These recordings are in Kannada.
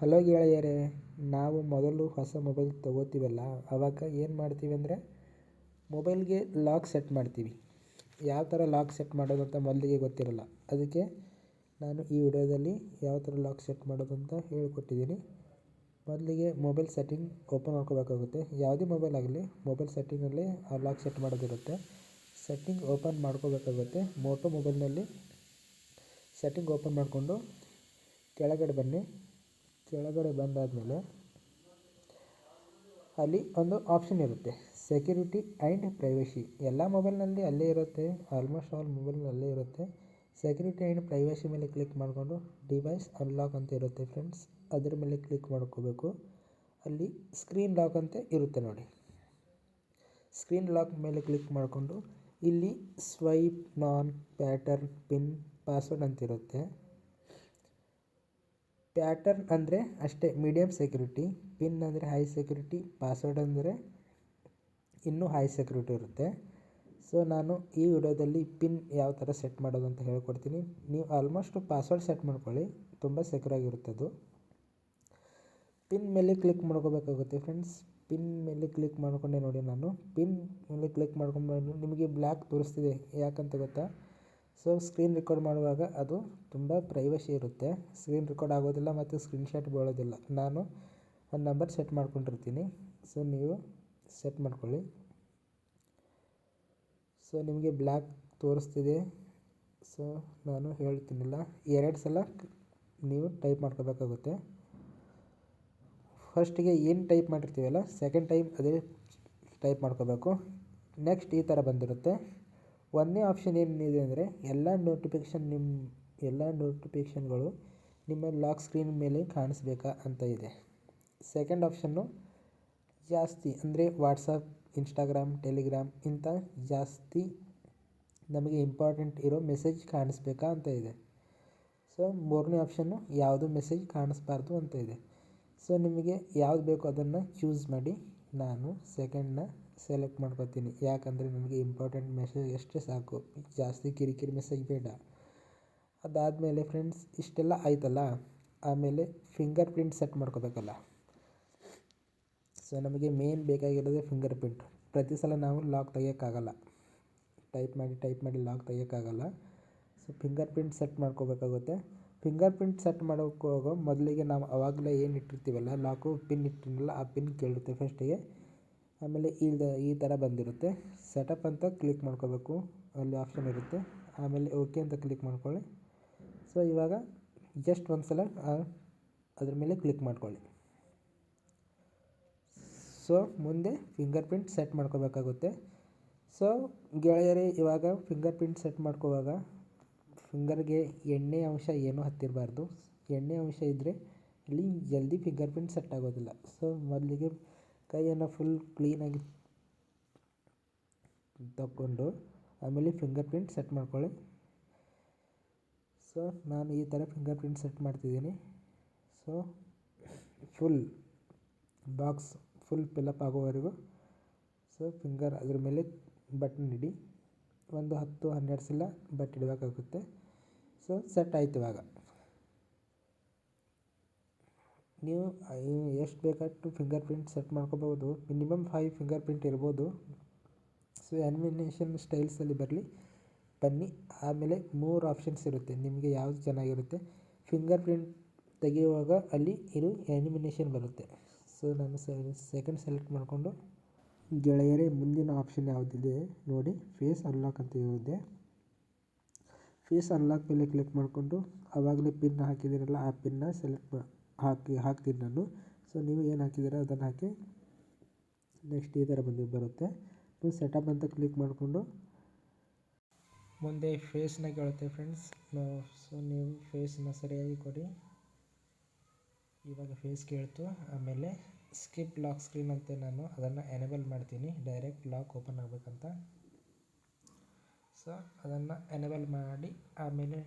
ಹಲೋ ಗೆಳೆಯರೇ, ನಾವು ಮೊದಲು ಹೊಸ ಮೊಬೈಲ್ ತೊಗೋತೀವಲ್ಲ ಆವಾಗ ಏನು ಮಾಡ್ತೀವಿ ಅಂದರೆ ಮೊಬೈಲ್ಗೆ ಲಾಕ್ ಸೆಟ್ ಮಾಡ್ತೀವಿ. ಯಾವ ಥರ ಲಾಕ್ ಸೆಟ್ ಮಾಡೋದು ಅಂತ ಮೊದಲಿಗೆ ಗೊತ್ತಿರಲ್ಲ. ಅದಕ್ಕೆ ನಾನು ಈ ವಿಡಿಯೋದಲ್ಲಿ ಯಾವ ಥರ ಲಾಕ್ ಸೆಟ್ ಮಾಡೋದು ಅಂತ ಹೇಳ್ಕೊಟ್ಟಿದ್ದೀನಿ. ಮೊದಲಿಗೆ ಮೊಬೈಲ್ ಸೆಟ್ಟಿಂಗ್ ಓಪನ್ ಮಾಡ್ಕೋಬೇಕಾಗುತ್ತೆ. ಯಾವುದೇ ಮೊಬೈಲ್ ಆಗಲಿ, ಮೊಬೈಲ್ ಸೆಟ್ಟಿಂಗಲ್ಲಿ ಆ ಲಾಕ್ ಸೆಟ್ ಮಾಡೋದಿರುತ್ತೆ. ಸೆಟ್ಟಿಂಗ್ ಓಪನ್ ಮಾಡ್ಕೋಬೇಕಾಗುತ್ತೆ. ಮೋಟೋ ಮೊಬೈಲ್ನಲ್ಲಿ ಸೆಟ್ಟಿಂಗ್ ಓಪನ್ ಮಾಡಿಕೊಂಡು ಕೆಳಗಡೆ ಬನ್ನಿ. ಕೆಳಗಡೆ ಬಂದಾದಮೇಲೆ ಅಲ್ಲಿ ಒಂದು ಆಪ್ಷನ್ ಇರುತ್ತೆ. ಸೆಕ್ಯೂರಿಟಿ ಆ್ಯಂಡ್ ಪ್ರೈವಸಿ ಎಲ್ಲ ಮೊಬೈಲ್ನಲ್ಲಿ ಅಲ್ಲೇ ಇರುತ್ತೆ ಆಲ್ಮೋಸ್ಟ್ ಆಲ್ ಮೊಬೈಲ್ನಲ್ಲಿ ಅಲ್ಲೇ ಇರುತ್ತೆ. ಸೆಕ್ಯೂರಿಟಿ ಆ್ಯಂಡ್ ಪ್ರೈವಸಿ ಮೇಲೆ ಕ್ಲಿಕ್ ಮಾಡಿಕೊಂಡು ಡಿವೈಸ್ ಅನ್ಲಾಕ್ ಅಂತ ಇರುತ್ತೆ ಫ್ರೆಂಡ್ಸ್ ಅದರ ಮೇಲೆ ಕ್ಲಿಕ್ ಮಾಡ್ಕೋಬೇಕು. ಅಲ್ಲಿ ಸ್ಕ್ರೀನ್ ಲಾಕ್ ಅಂತ ಇರುತ್ತೆ ನೋಡಿ. ಸ್ಕ್ರೀನ್ ಲಾಕ್ ಮೇಲೆ ಕ್ಲಿಕ್ ಮಾಡಿಕೊಂಡು ಇಲ್ಲಿ swipe none pattern pin password ಅಂತಿರುತ್ತೆ ಪ್ಯಾಟರ್ನ್ ಅಂದರೆ ಅಷ್ಟೇ ಮೀಡಿಯಮ್ ಸೆಕ್ಯೂರಿಟಿ, ಪಿನ್ ಅಂದರೆ ಹೈ ಸೆಕ್ಯೂರಿಟಿ, ಪಾಸ್ವರ್ಡ್ ಅಂದರೆ ಇನ್ನೂ ಹೈ ಸೆಕ್ಯೂರಿಟಿ ಇರುತ್ತೆ. ಸೊ ನಾನು ಈ ವಿಡಿಯೋದಲ್ಲಿ ಪಿನ್ ಯಾವ ಥರ ಸೆಟ್ ಮಾಡೋದು ಅಂತ ಹೇಳ್ಕೊಡ್ತೀನಿ. ನೀವು ಆಲ್ಮೋಸ್ಟ್ ಪಾಸ್ವರ್ಡ್ ಸೆಟ್ ಮಾಡ್ಕೊಳ್ಳಿ, ತುಂಬ ಸೆಕ್ಯೂರ್ ಆಗಿರುತ್ತೆ ಅದು. ಪಿನ್ ಮೇಲೆ ಕ್ಲಿಕ್ ಮಾಡ್ಕೋಬೇಕಾಗುತ್ತೆ ಫ್ರೆಂಡ್ಸ್. ಪಿನ್ ಮೇಲೆ ಕ್ಲಿಕ್ ಮಾಡ್ಕೊಂಡೆ ನೋಡಿ ನಾನು. ಪಿನ್ ಮೇಲೆ ಕ್ಲಿಕ್ ಮಾಡ್ಕೊಂಡು ನಿಮಗೆ ಬ್ಲ್ಯಾಕ್ ತೋರಿಸ್ತಿದೆ ಯಾಕಂತ ಗೊತ್ತಾ? ಸೊ ಸ್ಕ್ರೀನ್ ರೆಕಾರ್ಡ್ ಮಾಡುವಾಗ ಅದು ತುಂಬ ಪ್ರೈವಸಿ ಇರುತ್ತೆ. ಸ್ಕ್ರೀನ್ ರೆಕಾರ್ಡ್ ಆಗೋದಿಲ್ಲ ಮತ್ತು ಸ್ಕ್ರೀನ್ಶಾಟ್ ಬೀಳೋದಿಲ್ಲ. ನಾನು ಒಂದು ನಂಬರ್ ಸೆಟ್ ಮಾಡ್ಕೊಂಡಿರ್ತೀನಿ. ಸೊ ನೀವು ಸೆಟ್ ಮಾಡ್ಕೊಳ್ಳಿ. ಸೊ ನಿಮಗೆ ಬ್ಲ್ಯಾಕ್ ತೋರಿಸ್ತಿದೆ. ಸೊ ನಾನು ಹೇಳ್ತೀನಿಲ್ಲ. ಎರಡು ಸಲ ನೀವು ಟೈಪ್ ಮಾಡ್ಕೋಬೇಕಾಗುತ್ತೆ. ಫಸ್ಟಿಗೆ ಏನು ಟೈಪ್ ಮಾಡಿರ್ತೀವಲ್ಲ ಸೆಕೆಂಡ್ ಟೈಮ್ ಅದೇ ಟೈಪ್ ಮಾಡ್ಕೋಬೇಕು. ನೆಕ್ಸ್ಟ್ ಈ ಥರ ಬಂದಿರುತ್ತೆ. ಒಂದನೇ ಆಪ್ಷನ್ ಏನಿದೆ ಅಂದರೆ ಎಲ್ಲ ನೋಟಿಫಿಕೇಷನ್ ನಿಮ್ಮ ಎಲ್ಲ ನೋಟಿಫಿಕೇಷನ್ಗಳು ನಿಮ್ಮ ಲಾಕ್ ಸ್ಕ್ರೀನ್ ಮೇಲೆ ಕಾಣಿಸ್ಬೇಕಾ ಅಂತ ಇದೆ. ಸೆಕೆಂಡ್ ಆಪ್ಷನ್ನು ಜಾಸ್ತಿ ಅಂದರೆ ವಾಟ್ಸಪ್ ಇನ್ಸ್ಟಾಗ್ರಾಮ್ ಟೆಲಿಗ್ರಾಮ್ ಇಂಥ ಜಾಸ್ತಿ ನಮಗೆ ಇಂಪಾರ್ಟೆಂಟ್ ಇರೋ ಮೆಸೇಜ್ ಕಾಣಿಸ್ಬೇಕಾ ಅಂತ ಇದೆ. ಸೊ ಮೂರನೇ ಆಪ್ಷನ್ನು ಯಾವುದು ಮೆಸೇಜ್ ಕಾಣಿಸ್ಬಾರ್ದು ಅಂತ ಇದೆ. ಸೊ ನಿಮಗೆ ಯಾವ್ದು ಬೇಕೋ ಅದನ್ನು ಚೂಸ್ ಮಾಡಿ ನಾನು ಸೆಕೆಂಡ್ನ ಸೆಲೆಕ್ಟ್ ಮಾಡ್ಕೊತೀನಿ. ಯಾಕಂದರೆ ನನಗೆ ಇಂಪಾರ್ಟೆಂಟ್ ಮೆಸೇಜ್ ಅಷ್ಟೇ ಸಾಕು. ಜಾಸ್ತಿ ಕಿರಿಕಿರಿ ಮೆಸೇಜ್ ಬೇಡ. ಅದಾದಮೇಲೆ ಫ್ರೆಂಡ್ಸ್ ಇಷ್ಟೆಲ್ಲ ಆಯ್ತಲ್ಲ? ಆಮೇಲೆ ಫಿಂಗರ್ ಪ್ರಿಂಟ್ ಸೆಟ್ ಮಾಡ್ಕೋಬೇಕಲ್ಲ? ಸೊ ನಮಗೆ ಮೇನ್ ಬೇಕಾಗಿರೋದೇ ಫಿಂಗರ್ ಪ್ರಿಂಟ್ ಪ್ರತಿ ಸಲ ನಾವು ಲಾಕ್ ತೆಗಿಯೋಕ್ಕಾಗಲ್ಲ. ಟೈಪ್ ಮಾಡಿ ಟೈಪ್ ಮಾಡಿ ಲಾಕ್ ತೆಗಿಯೋಕ್ಕಾಗಲ್ಲ. ಸೊ ಫಿಂಗರ್ ಪ್ರಿಂಟ್ ಸೆಟ್ ಮಾಡ್ಕೋಬೇಕಾಗುತ್ತೆ. ಫಿಂಗರ್ ಪ್ರಿಂಟ್ ಸೆಟ್ ಮಾಡೋಕ್ಕೆ ಹೋಗೋ ಮೊದಲಿಗೆ ನಾವು ಆವಾಗಲೇ ಏನು ಇಟ್ಟಿರ್ತೀವಲ್ಲ ಲಾಕು ಪಿನ್ ಇಟ್ಟಿರಲ್ಲ ಆ ಪಿನ್ ಕೇಳುತ್ತೆ ಫಸ್ಟಿಗೆ ಆಮೇಲೆ ಈಗ ಈ ಥರ ಬಂದಿರುತ್ತೆ. ಸೆಟಪ್ ಅಂತ ಕ್ಲಿಕ್ ಮಾಡ್ಕೋಬೇಕು. ಅಲ್ಲಿ ಆಪ್ಷನ್ ಇರುತ್ತೆ. ಆಮೇಲೆ ಓಕೆ ಅಂತ ಕ್ಲಿಕ್ ಮಾಡ್ಕೊಳ್ಳಿ. ಸೊ ಇವಾಗ ಜಸ್ಟ್ ಒಂದು ಸಲ ಅದ್ರ ಮೇಲೆ ಕ್ಲಿಕ್ ಮಾಡ್ಕೊಳ್ಳಿ. ಸೊ ಮುಂದೆ ಫಿಂಗರ್ ಪ್ರಿಂಟ್ ಸೆಟ್ ಮಾಡ್ಕೋಬೇಕಾಗುತ್ತೆ. ಸೊ ಗೆಳೆಯರೇ, ಇವಾಗ ಫಿಂಗರ್ ಪ್ರಿಂಟ್ ಸೆಟ್ ಮಾಡ್ಕೋವಾಗ ಫಿಂಗರ್ಗೆ ಎಣ್ಣೆ ಅಂಶ ಏನೂ ಹತ್ತಿರಬಾರ್ದು. ಎಣ್ಣೆ ಅಂಶ ಇದ್ದರೆ ಅಲ್ಲಿ ಜಲ್ದಿ ಫಿಂಗರ್ ಪ್ರಿಂಟ್ ಸೆಟ್ ಆಗೋದಿಲ್ಲ. ಸೊ ಮೊದಲಿಗೆ ಕೈಯನ್ನು ಫುಲ್ ಕ್ಲೀನಾಗಿ ತಗೊಂಡು ಆಮೇಲೆ ಫಿಂಗರ್ ಪ್ರಿಂಟ್ ಸೆಟ್ ಮಾಡ್ಕೊಳ್ಳಿ. ಸೊ ನಾನು ಈ ಥರ ಫಿಂಗರ್ ಪ್ರಿಂಟ್ ಸೆಟ್ ಮಾಡ್ತಿದ್ದೀನಿ. So full box full fill up ಆಗೋವರೆಗೂ. ಸೊ ಫಿಂಗರ್ ಅದ್ರ ಮೇಲೆ ಬಟನ್ ಇಡಿ. ಒಂದು ಹತ್ತು ಹನ್ನೆರಡು ಸಲ ಬಟ್ ಇಡಬೇಕಾಗುತ್ತೆ. ಸೊ ಸೆಟ್ ಆಯ್ತು ಇವಾಗ. ನೀವು ಎಷ್ಟು ಬೇಕಷ್ಟು ಫಿಂಗರ್ ಪ್ರಿಂಟ್ ಸೆಟ್ ಮಾಡ್ಕೋಬೋದು. ಮಿನಿಮಮ್ ಫೈವ್ ಫಿಂಗರ್ ಪ್ರಿಂಟ್ ಇರ್ಬೋದು ಸೊ ಆ್ಯನಿಮೇಷನ್ ಸ್ಟೈಲ್ಸಲ್ಲಿ ಬರಲಿ. ಬನ್ನಿ. ಆಮೇಲೆ ಮೂರು ಆಪ್ಷನ್ಸ್ ಇರುತ್ತೆ. ನಿಮಗೆ ಯಾವುದು ಚೆನ್ನಾಗಿರುತ್ತೆ. ಫಿಂಗರ್ ಪ್ರಿಂಟ್ ತೆಗೆಯುವಾಗ ಅಲ್ಲಿ ಇದು ಆ್ಯನಿಮಿನೇಷನ್ ಬರುತ್ತೆ. ಸೊ ನಾನು ಸೆಕೆಂಡ್ ಸೆಲೆಕ್ಟ್ ಮಾಡಿಕೊಂಡು. ಗೆಳೆಯರೇ, ಮುಂದಿನ ಆಪ್ಷನ್ ಯಾವುದಿದೆ ನೋಡಿ. ಫೇಸ್ ಅನ್ಲಾಕ್ ಅಂತ ಇರುತ್ತೆ. ಫೇಸ್ ಅನ್ಲಾಕ್ ಮೇಲೆ ಕ್ಲಿಕ್ ಮಾಡಿಕೊಂಡು ಆವಾಗಲೇ ಪಿನ್ ಹಾಕಿದ್ದೀರಲ್ಲ, ಆ ಪಿನ್ನ ಸೆಲೆಕ್ಟ್ ಹಾಕಿ, ಹಾಕ್ತೀನಿ ನಾನು. ಸೊ ನೀವು ಏನು ಹಾಕಿದ್ದೀರಾ ಅದನ್ನು ಹಾಕಿ ನೆಕ್ಸ್ಟ್ ಈ ಥರ ಬಂದು, ಬರುತ್ತೆ. ನೀವು ಸೆಟಪ್ ಅಂತ ಕ್ಲಿಕ್ ಮಾಡಿಕೊಂಡು ಮುಂದೆ ಫೇಸ್ನ ಕೇಳುತ್ತೆ ಫ್ರೆಂಡ್ಸ್ ಸೊ ನೀವು ಫೇಸ್ನ ಸರಿಯಾಗಿ ಕೊಡಿ. ಇವಾಗ ಫೇಸ್ ಕೇಳ್ತು. ಆಮೇಲೆ ಸ್ಕಿಪ್ ಲಾಕ್ ಸ್ಕ್ರೀನ್ ಅಂತ ನಾನು ಅದನ್ನು ಎನೇಬಲ್ ಮಾಡ್ತೀನಿ. ಡೈರೆಕ್ಟ್ ಲಾಕ್ ಓಪನ್ ಆಗಬೇಕಂತ. ಸೊ ಅದನ್ನು ಎನೇಬಲ್ ಮಾಡಿ ಆಮೇಲೆ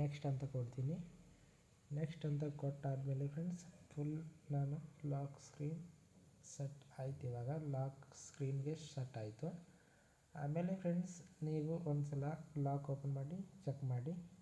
ನೆಕ್ಸ್ಟ್ ಅಂತ ಕೊಡ್ತೀನಿ. ನೆಕ್ಸ್ಟ್ ಅಂತ ಕೊಟ್ಟಾದಮೇಲೆ ಫ್ರೆಂಡ್ಸ್ ಫುಲ್ ನಾನು ಲಾಕ್ ಸ್ಕ್ರೀನ್ ಸೆಟ್ ಆಯ್ತು ಇವಾಗ. ಲಾಕ್ ಸ್ಕ್ರೀನ್ಗೆ ಸೆಟ್ ಆಯಿತು. ಆಮೇಲೆ ಫ್ರೆಂಡ್ಸ್ ನೀವು ಒಂದು ಸಲ ಲಾಕ್ ಓಪನ್ ಮಾಡಿ ಚೆಕ್ ಮಾಡಿ.